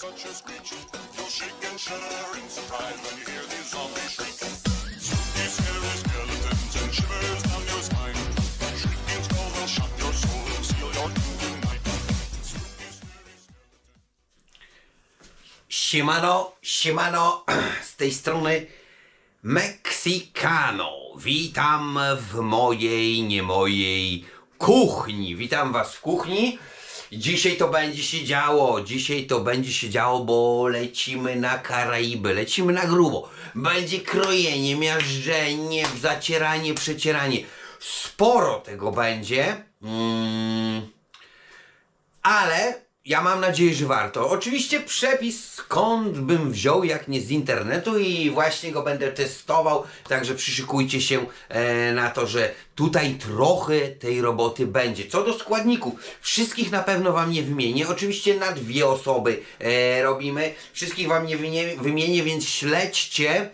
such a screech. You'll shake and shudder in surprise when you hear these zombies. Spooky, scary skeletons and shivers down your spine. Shrieking will shock your soul and seal your doom tonight. Spooky, scary Siemano, siemano, z tej strony Mexicano. Witam w mojej, nie mojej kuchni. Witam was w kuchni. Dzisiaj to będzie się działo, dzisiaj to będzie się działo, bo lecimy na Karaiby, lecimy na grubo. Będzie krojenie, miażdżenie, zacieranie, przecieranie. Sporo tego będzie. Mm. Ale ja mam nadzieję, że warto. Oczywiście przepis skąd bym wziął, jak nie z internetu i właśnie go będę testował, także przyszykujcie się e, na to, że tutaj trochę tej roboty będzie. Co do składników, wszystkich na pewno wam nie wymienię. Oczywiście na dwie osoby e, robimy. Wszystkich wam nie wymienię, więc śledźcie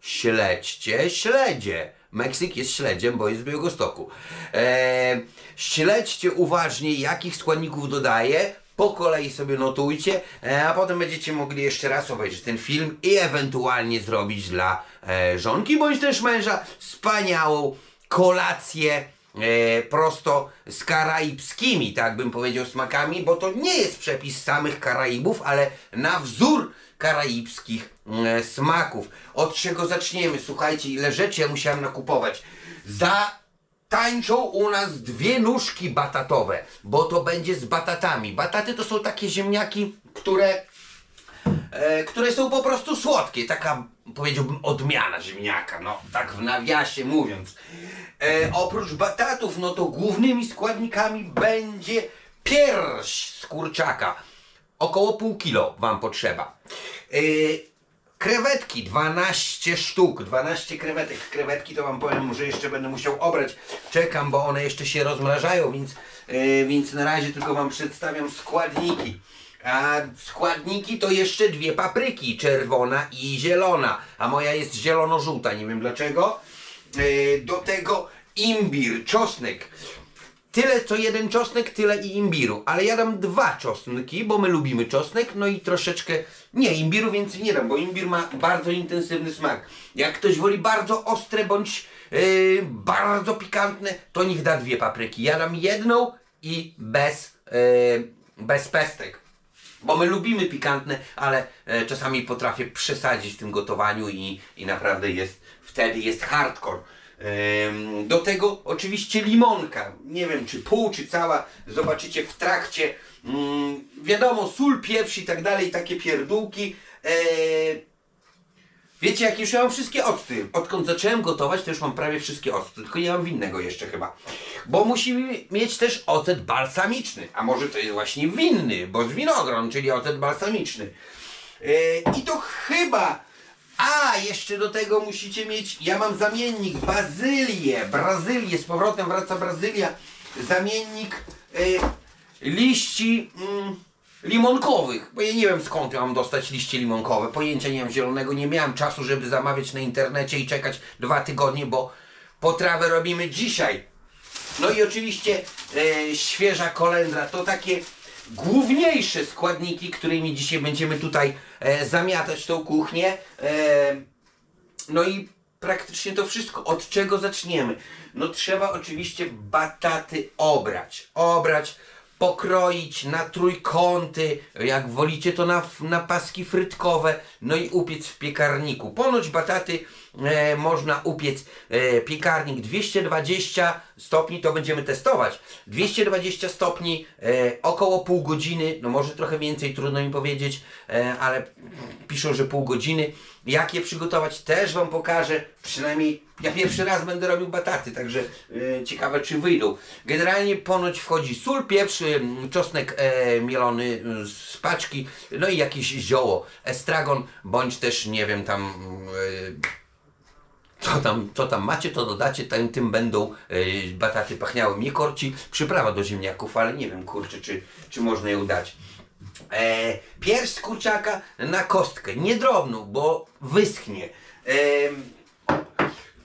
śledźcie śledzie. Meksyk jest śledziem, bo jest z Białegostoku. Eee, śledźcie uważnie, jakich składników dodaję. Po kolei sobie notujcie, e, a potem będziecie mogli jeszcze raz obejrzeć ten film i ewentualnie zrobić dla e, żonki bądź też męża wspaniałą kolację e, prosto z karaibskimi, tak bym powiedział, smakami, bo to nie jest przepis samych Karaibów, ale na wzór karaibskich smaków. Od czego zaczniemy? Słuchajcie, ile rzeczy ja musiałem nakupować. Za tańczą u nas dwie nóżki batatowe, bo to będzie z batatami. Bataty to są takie ziemniaki, które e, które są po prostu słodkie. Taka, powiedziałbym, odmiana ziemniaka, no tak w nawiasie mówiąc. E, oprócz batatów, no to głównymi składnikami będzie pierś z kurczaka. Około pół kilo Wam potrzeba. E, krewetki, 12 sztuk, 12 krewetek. Krewetki to Wam powiem, że jeszcze będę musiał obrać. Czekam, bo one jeszcze się rozmrażają, więc, e, więc na razie tylko Wam przedstawiam składniki. A składniki to jeszcze dwie papryki, czerwona i zielona, a moja jest zielono-żółta, nie wiem dlaczego. E, Do tego imbir, czosnek. Tyle co jeden czosnek, tyle i imbiru, ale ja dam dwa czosnki, bo my lubimy czosnek, no i troszeczkę, nie, imbiru więcej nie dam, bo imbir ma bardzo intensywny smak. Jak ktoś woli bardzo ostre bądź yy, bardzo pikantne, to niech da dwie papryki. Ja dam jedną i bez, yy, bez pestek. Bo my lubimy pikantne, ale e, czasami potrafię przesadzić w tym gotowaniu i, i naprawdę jest, wtedy jest hardcore. Do tego oczywiście limonka. Nie wiem czy pół, czy cała. Zobaczycie w trakcie. Ym, wiadomo, sól, pieprz i tak dalej, takie pierdółki. E, Wiecie, jak już ja mam wszystkie octy. Odkąd zacząłem gotować, to już mam prawie wszystkie octy. Tylko nie mam winnego jeszcze chyba. Bo musimy mieć też ocet balsamiczny. A może to jest właśnie winny, bo z winogron, czyli ocet balsamiczny. Yy, I to chyba. A, jeszcze do tego musicie mieć. Ja mam zamiennik bazylię. Brazylię, z powrotem wraca Brazylia. Zamiennik yy, liści. Mm, limonkowych, bo ja nie wiem skąd mam dostać liście limonkowe, pojęcia nie mam zielonego, nie miałem czasu, żeby zamawiać na internecie i czekać dwa tygodnie, bo potrawę robimy dzisiaj. No i oczywiście e, świeża kolendra, to takie główniejsze składniki, którymi dzisiaj będziemy tutaj e, zamiatać tą kuchnię. E, no i praktycznie to wszystko. Od czego zaczniemy? No trzeba oczywiście bataty obrać. Obrać, pokroić na trójkąty, jak wolicie to na, na paski frytkowe, no i upiec w piekarniku. Ponoć bataty e, można upiec e, piekarnik 220 stopni, to będziemy testować. 220 stopni, e, około pół godziny, no może trochę więcej, trudno mi powiedzieć, e, ale piszą, że pół godziny. Jak je przygotować też Wam pokażę, przynajmniej ja pierwszy raz będę robił bataty, także e, ciekawe czy wyjdą. Generalnie ponoć wchodzi sól, pieprz, czosnek e, mielony e, z paczki, no i jakieś zioło, estragon, bądź też nie wiem tam... E, co tam, co tam macie, to dodacie, tym, tym będą e, bataty pachniały. Mnie korci przyprawa do ziemniaków, ale nie wiem, kurczę, czy, czy można ją dać. E, pierś kurczaka na kostkę, nie drobną, bo wyschnie. E,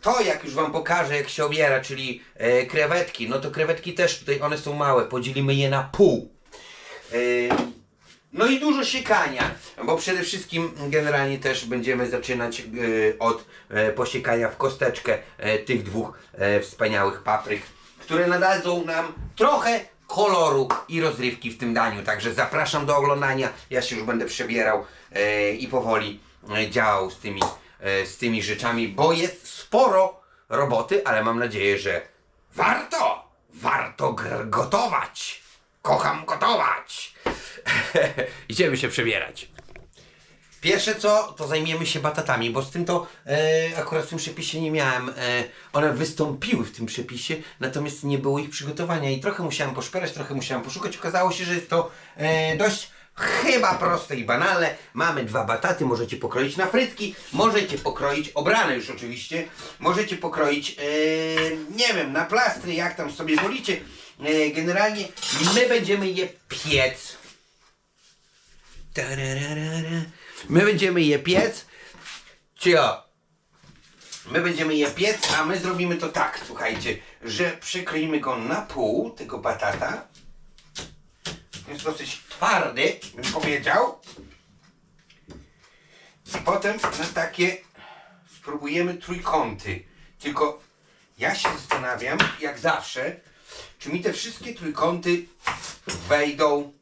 to jak już Wam pokażę, jak się obiera, czyli e, krewetki, no to krewetki też tutaj, one są małe, podzielimy je na pół. E, No i dużo siekania, bo przede wszystkim generalnie też będziemy zaczynać e, od e, posiekania w kosteczkę e, tych dwóch wspaniałych papryk, które nadadzą nam trochę koloru i rozrywki w tym daniu. Także zapraszam do oglądania. Ja się już będę przebierał i powoli działał z tymi, z tymi rzeczami, bo jest sporo roboty, ale mam nadzieję, że warto, warto gotować. Kocham gotować. Idziemy się przebierać. Pierwsze co, to zajmiemy się batatami, bo z tym to e, akurat w tym przepisie nie miałem. E, one wystąpiły w tym przepisie, natomiast nie było ich przygotowania i trochę musiałem poszperać, trochę musiałem poszukać. Okazało się, że jest to e, dość chyba proste i banalne. Mamy dwa bataty, możecie pokroić na frytki, możecie pokroić, obrane już oczywiście, możecie pokroić, e, nie wiem, na plastry, jak tam sobie wolicie. E, generalnie my będziemy je piec. My będziemy je piec. Cio. My będziemy je piec, a my zrobimy to tak, słuchajcie, że przykryjmy go na pół, tego batata. Jest dosyć twardy, bym powiedział. I potem na takie spróbujemy trójkąty. Tylko ja się zastanawiam, jak zawsze, czy mi te wszystkie trójkąty wejdą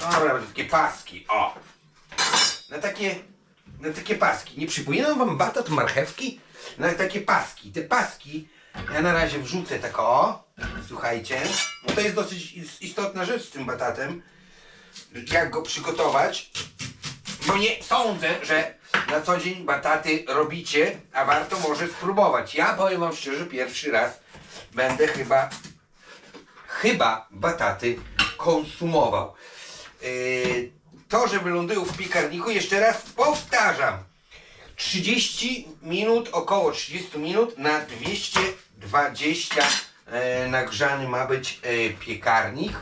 Dobra, takie paski, o. Na takie, na takie paski. Nie przypominam wam batat marchewki? Na takie paski. Te paski ja na razie wrzucę tak o. Słuchajcie. No to jest dosyć is- istotna rzecz z tym batatem. Jak go przygotować. Bo nie sądzę, że na co dzień bataty robicie, a warto może spróbować. Ja powiem wam szczerze, pierwszy raz będę chyba chyba bataty konsumował. Yy, to, że wylądują w piekarniku, jeszcze raz powtarzam. 30 minut, około 30 minut na 220 e, nagrzany ma być e, piekarnik.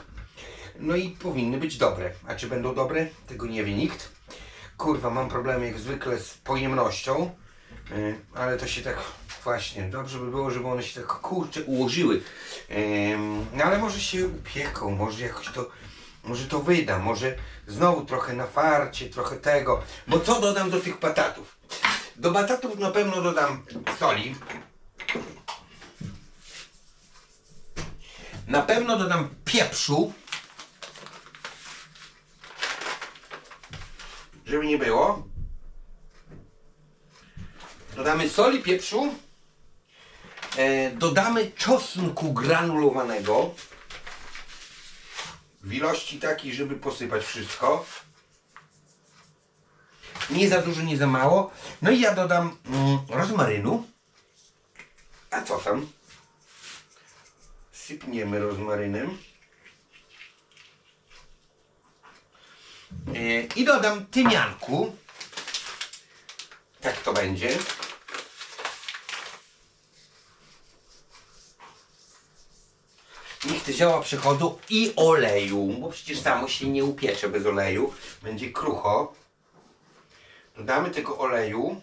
No i powinny być dobre. A czy będą dobre? Tego nie wie nikt. Kurwa, mam problemy jak zwykle z pojemnością. E, ale to się tak właśnie, dobrze by było, żeby one się tak kurczę ułożyły. No ale może się upieką, może jakoś to, może to wyda, może znowu trochę na farcie, trochę tego. Bo co dodam do tych batatów? Do batatów na pewno dodam soli. Na pewno dodam pieprzu. Żeby nie było. Dodamy soli, pieprzu. E, dodamy czosnku granulowanego. W ilości takiej, żeby posypać wszystko. Nie za dużo, nie za mało. No i ja dodam mm, rozmarynu. A co tam? Sypniemy rozmarynem. E, I dodam tymianku. Tak to będzie. Niech te zioła przechodzą i oleju, bo przecież samo się nie upiecze bez oleju. Będzie krucho. Dodamy tego oleju.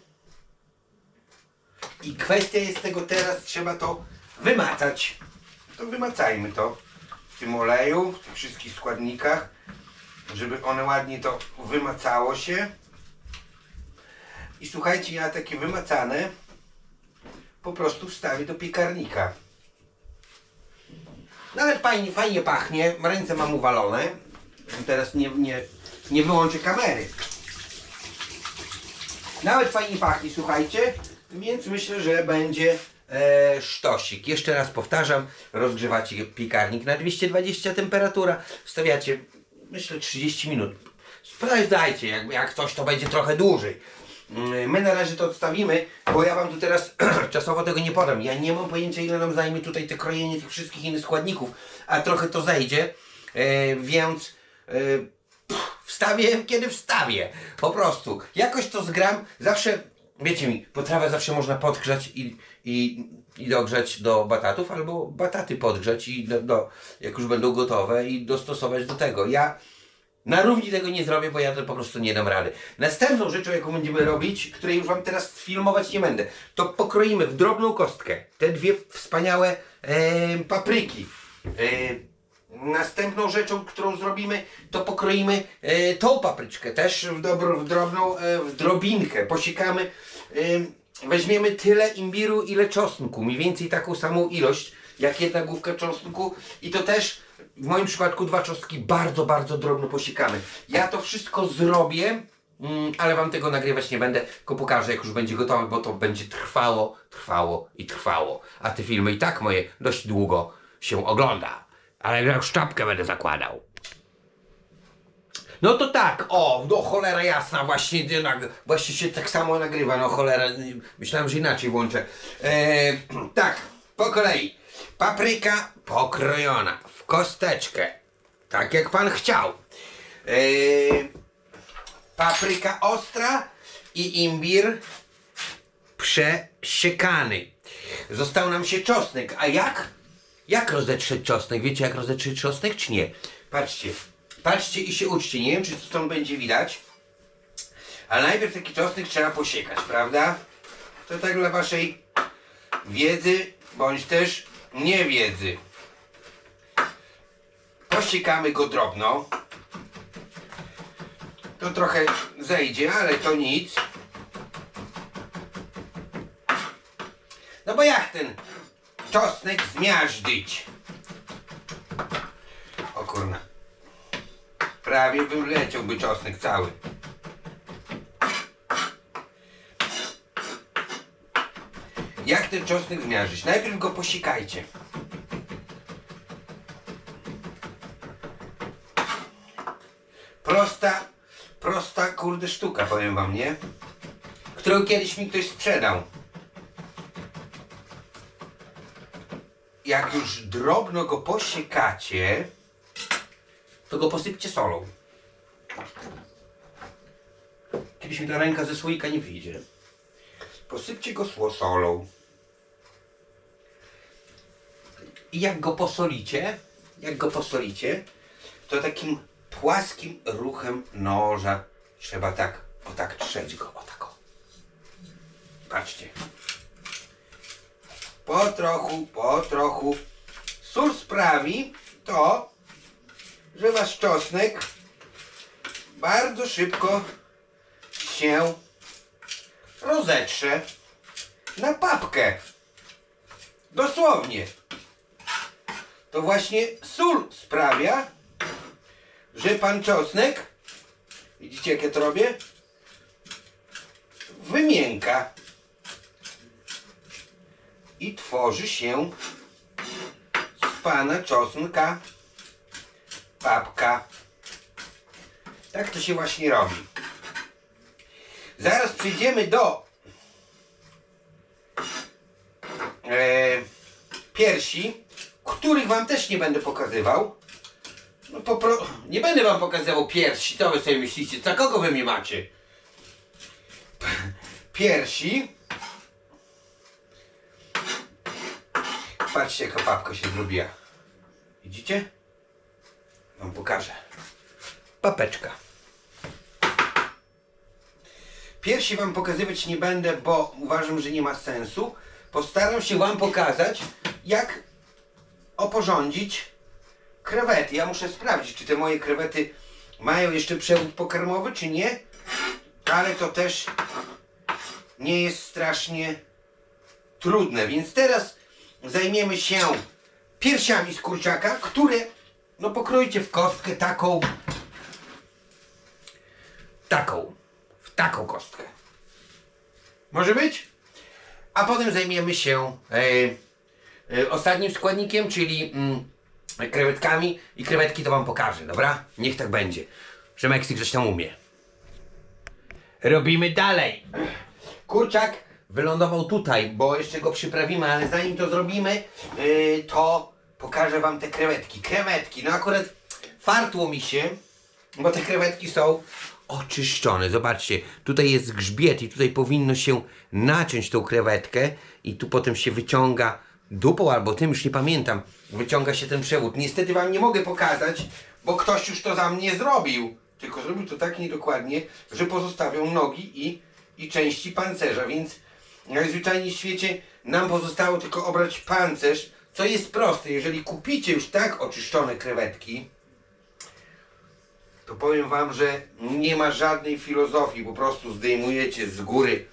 I kwestia jest tego teraz, trzeba to wymacać. To wymacajmy to w tym oleju, w tych wszystkich składnikach, żeby one ładnie to wymacało się. I słuchajcie, ja takie wymacane po prostu wstawię do piekarnika. Nawet fajnie, fajnie pachnie, ręce mam uwalone. Teraz nie, nie, nie wyłączę kamery. Nawet fajnie pachnie, słuchajcie, więc myślę, że będzie e, sztosik. Jeszcze raz powtarzam, rozgrzewacie piekarnik na 220 temperatura, wstawiacie, myślę, 30 minut. Sprawdzajcie, jak, jak coś to będzie trochę dłużej. Mm, My na razie to odstawimy, bo ja wam tu teraz czasowo tego nie podam. Ja nie mam pojęcia, ile nam zajmie tutaj te krojenie tych wszystkich innych składników, a trochę to zejdzie, e, więc e, pff, wstawię, kiedy wstawię. Po prostu. Jakoś to zgram. Zawsze, wiecie mi, potrawę zawsze można podgrzać i, i, i dogrzać do batatów, albo bataty podgrzać i do, do, jak już będą gotowe i dostosować do tego. Ja na równi tego nie zrobię, bo ja to po prostu nie dam rady. Następną rzeczą, jaką będziemy robić, której już Wam teraz filmować nie będę, to pokroimy w drobną kostkę te dwie wspaniałe e, papryki. E, Następną rzeczą, którą zrobimy, to pokroimy e, tą papryczkę też w, dobro, w drobną, e, w drobinkę. Posiekamy, e, weźmiemy tyle imbiru, ile czosnku. Mniej więcej taką samą ilość, jak jedna główka czosnku. I to też w moim przypadku dwa czosnki bardzo, bardzo drobno posiekamy. Ja to wszystko zrobię, mm, ale wam tego nagrywać nie będę, tylko pokażę jak już będzie gotowe, bo to będzie trwało, trwało i trwało. A te filmy i tak moje dość długo się ogląda. Ale ja już czapkę będę zakładał. No to tak, o, no cholera jasna, właśnie, nie, nag- właśnie się tak samo nagrywa, no cholera, myślałem, że inaczej włączę. E, tak, po kolei. Papryka pokrojona w kosteczkę, tak jak pan chciał. E, papryka ostra i imbir przesiekany. Został nam się czosnek, a jak? Jak rozetrzeć czosnek? Wiecie jak rozetrzeć czosnek, czy nie? Patrzcie, patrzcie i się uczcie. Nie wiem, czy stąd będzie widać, ale najpierw taki czosnek trzeba posiekać, prawda? To tak dla waszej wiedzy, bądź też niewiedzy. Posiekamy go drobno. To trochę zejdzie, ale to nic. No bo jak ten czosnek zmiażdżyć? O kurna. Prawie wyleciałby czosnek cały. Jak ten czosnek zmiażdżyć? Najpierw go posikajcie. Prosta, prosta kurde sztuka, powiem wam, nie? Którą kiedyś mi ktoś sprzedał. jak już drobno go posiekacie, to go posypcie solą. Kiedyś mi ta ręka ze słoika nie wyjdzie. Posypcie go solą. I jak go posolicie, jak go posolicie, to takim płaskim ruchem noża trzeba tak, o tak trzeć go, o tak. Patrzcie. Po trochu, po trochu. Sól sprawi to, że wasz czosnek bardzo szybko się rozetrze na papkę. Dosłownie. To właśnie sól sprawia, że pan czosnek, widzicie jak ja to robię? Wymięka i tworzy się z pana czosnka papka. Tak to się właśnie robi. Zaraz przejdziemy do e, piersi, których wam też nie będę pokazywał. No popro... Nie będę wam pokazywał piersi, co wy sobie myślicie? Za kogo wy mnie macie? Piersi. Patrzcie jaka papka się zrobiła. Widzicie? Wam pokażę. Papeczka. Piersi wam pokazywać nie będę, bo uważam, że nie ma sensu. Postaram się wam pokazać, jak oporządzić krewety. Ja muszę sprawdzić, czy te moje krewety mają jeszcze przewód pokarmowy, czy nie. Ale to też nie jest strasznie trudne. Więc teraz zajmiemy się piersiami z kurczaka, które no pokroicie w kostkę taką taką w taką kostkę. Może być? A potem zajmiemy się e, ostatnim składnikiem, czyli mm, krewetkami i krewetki to wam pokażę, dobra? Niech tak będzie. Że Meksyk coś tam umie. Robimy dalej. Kurczak wylądował tutaj, bo jeszcze go przyprawimy, ale zanim to zrobimy, yy, to pokażę wam te krewetki. Krewetki, no akurat fartło mi się, bo te krewetki są oczyszczone. Zobaczcie, tutaj jest grzbiet i tutaj powinno się naciąć tą krewetkę i tu potem się wyciąga dupą albo tym, już nie pamiętam, wyciąga się ten przewód. Niestety wam nie mogę pokazać, bo ktoś już to za mnie zrobił. Tylko zrobił to tak niedokładnie, że pozostawią nogi i, i części pancerza, więc najzwyczajniej w świecie nam pozostało tylko obrać pancerz, co jest proste. Jeżeli kupicie już tak oczyszczone krewetki, to powiem wam, że nie ma żadnej filozofii, po prostu zdejmujecie z góry,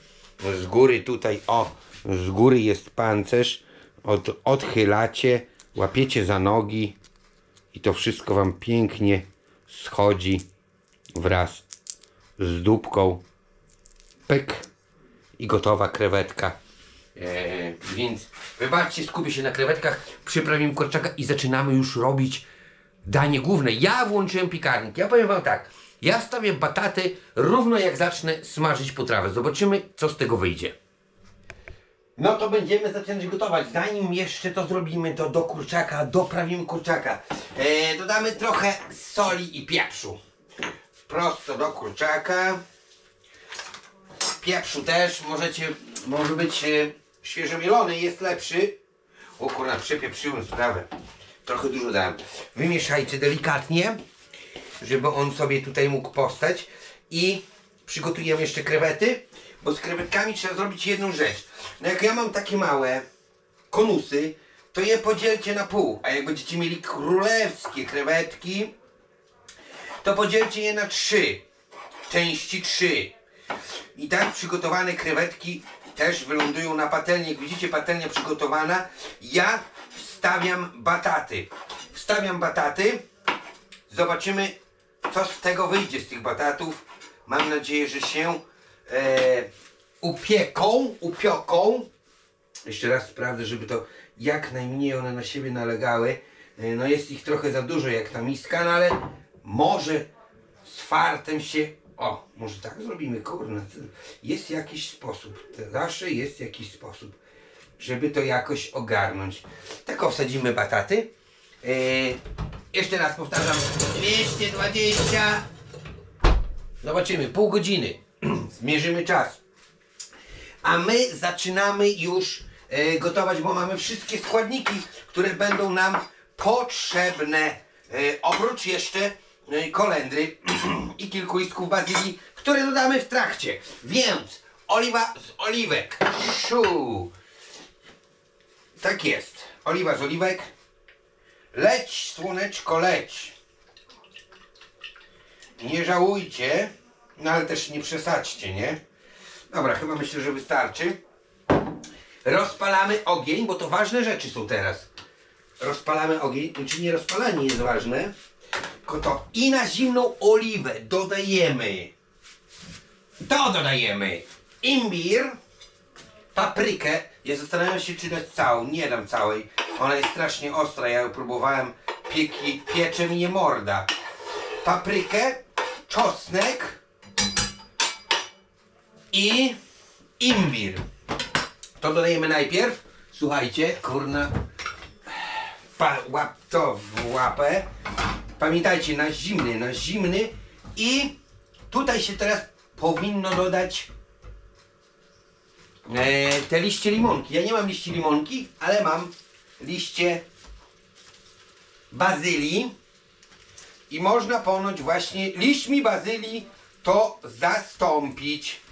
z góry tutaj, o, z góry jest pancerz, od, odchylacie, łapiecie za nogi i to wszystko wam pięknie schodzi wraz z dupką, pyk i gotowa krewetka. Eee, więc wybaczcie, skupię się na krewetkach, przyprawimy kurczaka i zaczynamy już robić danie główne. Ja włączyłem piekarnik. Ja powiem wam tak. Ja stawię bataty równo jak zacznę smażyć potrawę. Zobaczymy, co z tego wyjdzie. No to będziemy zaczynać gotować. Zanim jeszcze to zrobimy, to do kurczaka doprawimy kurczaka. E, dodamy trochę soli i pieprzu. Prosto do kurczaka. Pieprzu też możecie, może być e, świeżo mielony, jest lepszy. O kurna, przepieprzyłem sprawę. Trochę dużo dałem. Wymieszajcie delikatnie, żeby on sobie tutaj mógł powstać. I przygotujemy jeszcze krewety, bo z krewetkami trzeba zrobić jedną rzecz. No jak ja mam takie małe konusy, to je podzielcie na pół. A jak będziecie mieli królewskie krewetki, to podzielcie je na trzy. Części trzy. I tak przygotowane krewetki też wylądują na patelni. Jak widzicie, patelnia przygotowana. Ja wstawiam bataty. Wstawiam bataty. Zobaczymy, co z tego wyjdzie z tych batatów. Mam nadzieję, że się e, upieką, upioką. Jeszcze raz sprawdzę, żeby to jak najmniej one na siebie nalegały. E, No jest ich trochę za dużo jak ta miska, no ale może z fartem się... O, może tak zrobimy, kurna. Jest jakiś sposób. Zawsze jest jakiś sposób, żeby to jakoś ogarnąć. Tak wsadzimy bataty. E, jeszcze raz powtarzam. 220. Zobaczymy, pół godziny. Zmierzymy czas. A my zaczynamy już e, gotować, bo mamy wszystkie składniki, które będą nam potrzebne. E, oprócz jeszcze e, kolendry i kilku listków bazylii, które dodamy w trakcie. Więc oliwa z oliwek. Szu. Tak jest. Oliwa z oliwek. Leć, słoneczko, leć. Nie żałujcie, no ale też nie przesadźcie, nie? Dobra, chyba myślę, że wystarczy. Rozpalamy ogień, bo to ważne rzeczy są teraz. Rozpalamy ogień, czy nie rozpalanie jest ważne, tylko to i na zimną oliwę dodajemy. To dodajemy imbir, paprykę. Ja zastanawiam się, czy dać całą. Nie dam całej. Ona jest strasznie ostra. Ja ją próbowałem, pieki, piecze nie morda. Paprykę, czosnek i imbir. To dodajemy najpierw. Słuchajcie, kurna. Pa, łap to w łapę. Pamiętajcie, na zimny, na zimny. I tutaj się teraz powinno dodać e, te liście limonki. Ja nie mam liści limonki, ale mam liście bazylii. I można ponoć właśnie liśćmi bazylii to zastąpić.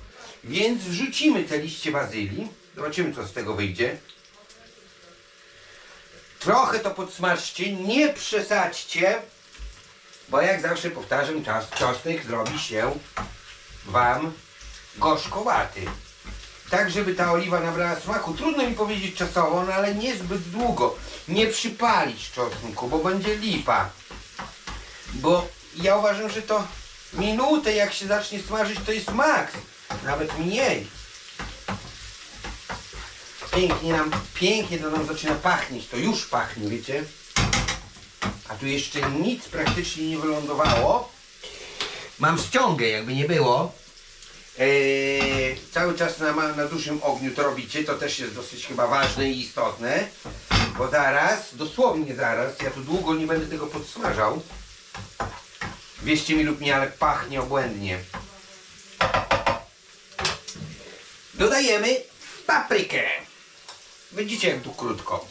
Więc wrzucimy te liście bazylii. Zobaczymy co z tego wyjdzie. Trochę to podsmażcie, nie przesadźcie, bo jak zawsze powtarzam, czas, czosnek zrobi się Wam gorzkowaty. Tak, żeby ta oliwa nabrała smaku. Trudno mi powiedzieć czasowo, no ale niezbyt długo. Nie przypalić czosnku, bo będzie lipa. Bo ja uważam, że to minutę jak się zacznie smażyć, to jest maks. Nawet mniej. Pięknie nam, pięknie to nam zaczyna pachnieć. To już pachnie, wiecie? A tu jeszcze nic praktycznie nie wylądowało. Mam ściągę, jakby nie było. Eee, cały czas na, na dużym ogniu to robicie, to też jest dosyć chyba ważne i istotne. Bo zaraz, dosłownie zaraz, ja tu długo nie będę tego podsmażał. Wierzcie mi lub nie, ale pachnie obłędnie. Dodajemy paprykę. Widzicie jak tu krótko.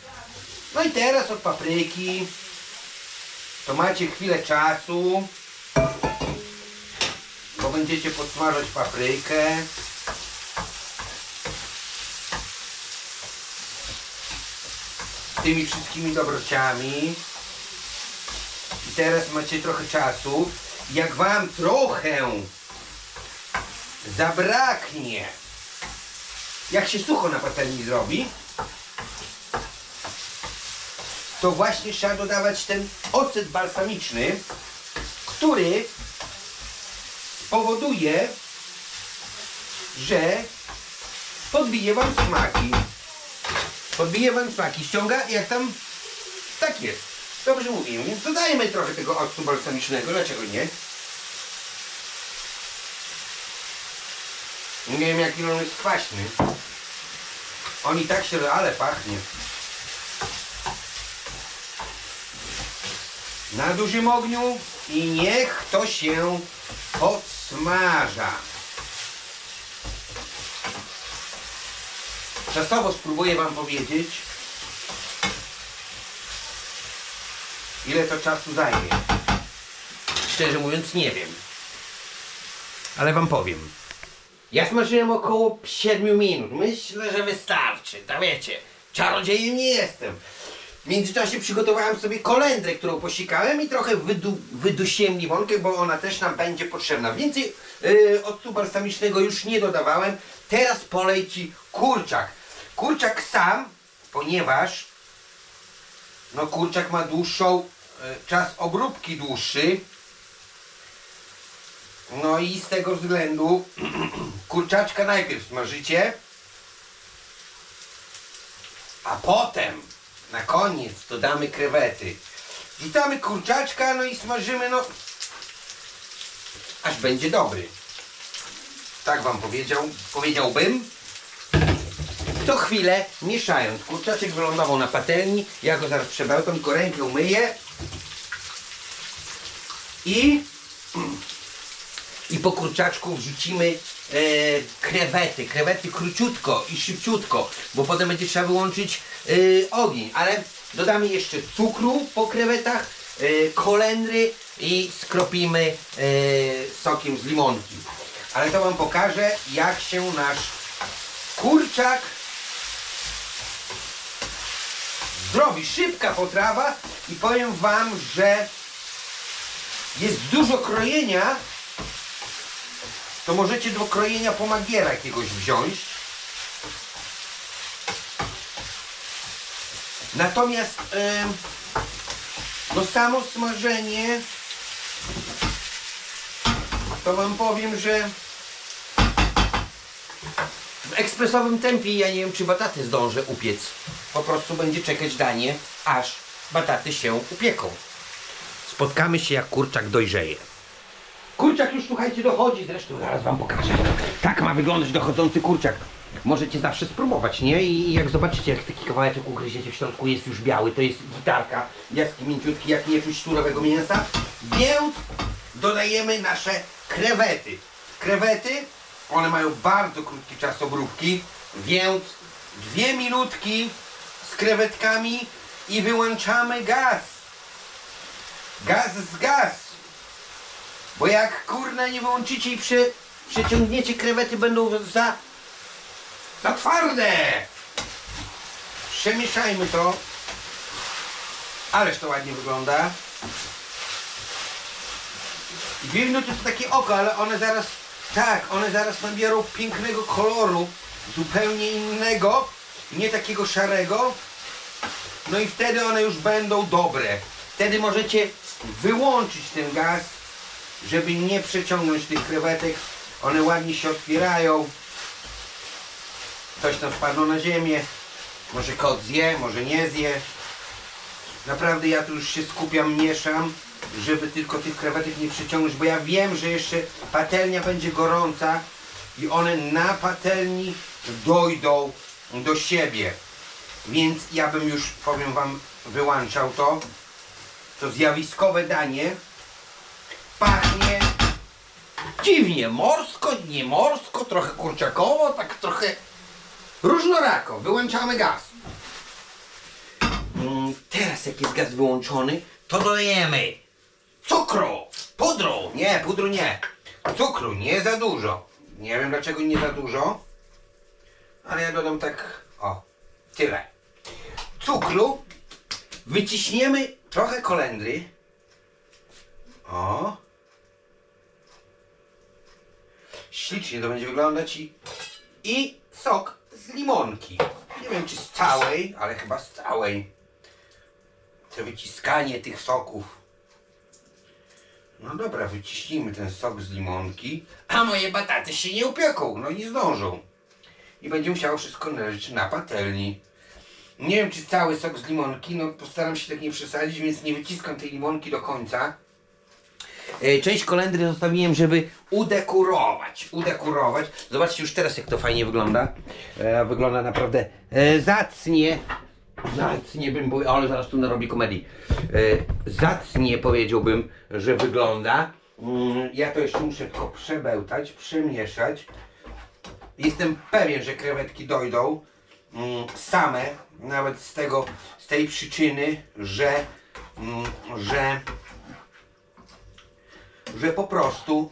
No i teraz od papryki to macie chwilę czasu, bo będziecie podsmażać paprykę. tymi wszystkimi dobrociami. I teraz macie trochę czasu. Jak wam trochę zabraknie, jak się sucho na patelni zrobi, to właśnie trzeba dodawać ten ocet balsamiczny, który spowoduje, że podbije wam smaki. Podbije wam smaki, ściąga jak tam tak jest. Dobrze mówię, więc dodajmy trochę tego octu balsamicznego, dlaczego nie? Nie wiem jaki on jest kwaśny. On i tak się, ale pachnie. Na dużym ogniu i niech to się podsmaża. Czasowo spróbuję wam powiedzieć, ile to czasu zajmie. Szczerze mówiąc nie wiem. Ale wam powiem. Ja smażyłem około 7 minut. Myślę, że wystarczy. To wiecie, czarodziejem nie jestem. W międzyczasie przygotowałem sobie kolendrę, którą posikałem i trochę wydu wydusiłem limonkę, bo ona też nam będzie potrzebna. Więcej yy, octu balsamicznego już nie dodawałem. Teraz polej ci kurczak. Kurczak sam, ponieważ no kurczak ma dłuższą e, czas obróbki dłuższy. No i z tego względu kurczaczka najpierw smażycie, a potem na koniec dodamy krewety. Wrzucamy kurczaczka, no i smażymy, no aż będzie dobry. Tak wam powiedział, powiedziałbym. Co chwilę mieszając. Kurczaczek wylądował na patelni, ja go zaraz przebełtam, tylko rękę umyję. I i po kurczaczku wrzucimy e, krewety. Krewety króciutko i szybciutko, bo potem będzie trzeba wyłączyć e, ogień. Ale dodamy jeszcze cukru po krewetach, e, kolendry i skropimy e, sokiem z limonki. Ale to Wam pokażę, jak się nasz kurczak zrobi. Szybka potrawa i powiem Wam, że jest dużo krojenia, to możecie do krojenia pomagiera jakiegoś wziąć. Natomiast no samo smażenie to wam powiem, że w ekspresowym tempie ja nie wiem czy bataty zdążę upiec. Po prostu będzie czekać danie, aż bataty się upieką. Spotkamy się jak kurczak dojrzeje. Kurczak już słuchajcie dochodzi, zresztą zaraz wam pokażę. Tak ma wyglądać dochodzący kurczak. Możecie zawsze spróbować, nie? I jak zobaczycie, jak taki kawałeczek ugryziecie w środku jest już biały, to jest gitarka, jest mięciutki, jak nie czuć surowego mięsa. Więc dodajemy nasze krewety. Krewety, one mają bardzo krótki czas obróbki, więc dwie minutki z krewetkami i wyłączamy gaz. Gaz z gaz. Bo jak kurna nie wyłączycie i prze, przeciągniecie krewety będą za, za twarde. Przemieszajmy to. Ależ to ładnie wygląda. Dwie minuty to takie oko, ale one zaraz, tak, one zaraz nabiorą pięknego koloru, zupełnie innego, nie takiego szarego. No i wtedy one już będą dobre. Wtedy możecie wyłączyć ten gaz żeby nie przeciągnąć tych krewetek. One ładnie się otwierają. Coś tam spadło na ziemię. Może kot zje, może nie zje. Naprawdę ja tu już się skupiam, mieszam, żeby tylko tych krewetek nie przeciągnąć, bo ja wiem, że jeszcze patelnia będzie gorąca i one na patelni dojdą do siebie. Więc ja bym już, powiem wam, wyłączał to. To zjawiskowe danie pachnie dziwnie, morsko, nie morsko, trochę kurczakowo, tak trochę różnorako. Wyłączamy gaz. Mm, Teraz jak jest gaz wyłączony, to dodajemy cukru, pudru, nie, pudru nie, cukru, nie za dużo. Nie wiem dlaczego nie za dużo, ale ja dodam tak, o, tyle. Cukru Wyciśniemy trochę kolendry. O. Ślicznie to będzie wyglądać i, i sok z limonki. Nie wiem czy z całej, ale chyba z całej. To wyciskanie tych soków. No dobra, wyciśnijmy ten sok z limonki. A moje bataty się nie upieką, no nie zdążą. I będzie musiało wszystko leżeć na patelni. Nie wiem czy cały sok z limonki, no postaram się tak nie przesadzić, więc nie wyciskam tej limonki do końca. E, Część kolendry zostawiłem, żeby udekurować. Udekurować. Zobaczcie już teraz, jak to fajnie wygląda. E, wygląda naprawdę e, zacnie. Zacnie bym powiedział, ale zaraz tu narobi komedii. Zacnie powiedziałbym, że wygląda. Mm, ja to jeszcze muszę tylko przebełtać, przemieszać. Jestem pewien, że krewetki dojdą mm, same, nawet z tego, z tej przyczyny, że, mm, że że po prostu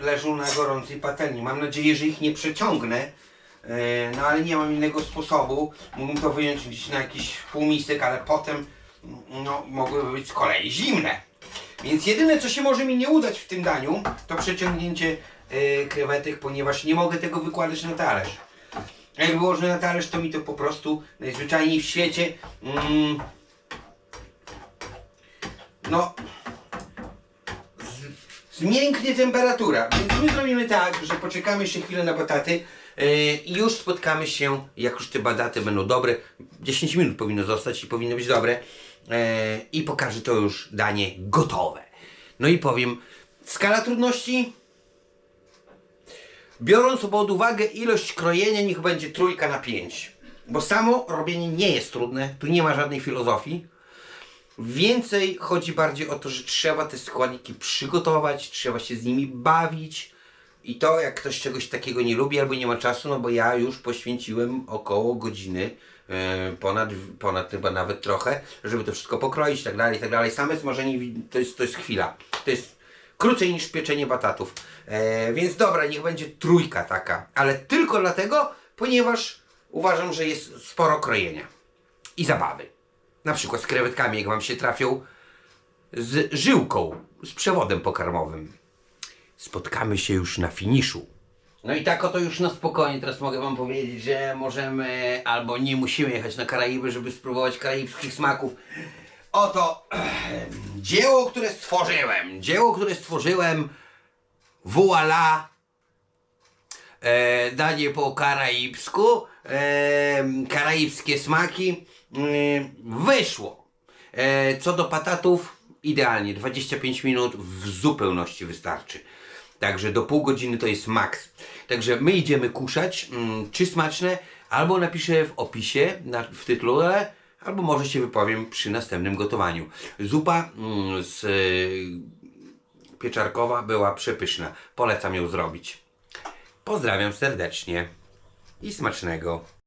y, leżą na gorącej patelni. Mam nadzieję, że ich nie przeciągnę, y, no ale nie mam innego sposobu. Mógłbym to wyjąć gdzieś na jakiś półmisek, ale potem no, mogłyby być z kolei zimne. Więc jedyne, co się może mi nie udać w tym daniu, to przeciągnięcie y, krewetek, ponieważ nie mogę tego wykładać na talerz. Jak wyłożę na talerz, to mi to po prostu najzwyczajniej w świecie mm, no zmięknie temperatura. Więc my zrobimy tak, że poczekamy jeszcze chwilę na bataty yy, i już spotkamy się, jak już te bataty będą dobre. 10 minut powinno zostać i powinno być dobre. Yy, I pokażę to już danie gotowe. No i powiem, skala trudności. Biorąc pod uwagę ilość krojenia, niech będzie trójka na 5. Bo samo robienie nie jest trudne, tu nie ma żadnej filozofii. Więcej chodzi bardziej o to, że trzeba te składniki przygotować, trzeba się z nimi bawić. I to, jak ktoś czegoś takiego nie lubi albo nie ma czasu, no bo ja już poświęciłem około godziny, e, ponad, ponad chyba nawet trochę, żeby to wszystko pokroić, tak dalej, tak dalej. Same smażenie to jest, to jest chwila. To jest krócej niż pieczenie batatów. E, więc dobra, niech będzie trójka taka, ale tylko dlatego, ponieważ uważam, że jest sporo krojenia i zabawy. Na przykład z krewetkami, jak wam się trafią z żyłką, z przewodem pokarmowym. Spotkamy się już na finiszu. No i tak oto już na spokojnie teraz mogę wam powiedzieć, że możemy albo nie musimy jechać na Karaiby, żeby spróbować karaibskich smaków. Oto dzieło, które stworzyłem. Dzieło, które stworzyłem. Voila! e, danie po karaibsku, e, karaibskie smaki, wyszło. E, co do patatów, idealnie, 25 minut w zupełności wystarczy. Także do pół godziny to jest maks. Także my idziemy kuszać, mm, czy smaczne, albo napiszę w opisie, w tytule, albo może się wypowiem przy następnym gotowaniu. Zupa mm, z e, pieczarkowa była przepyszna. Polecam ją zrobić. Pozdrawiam serdecznie i smacznego.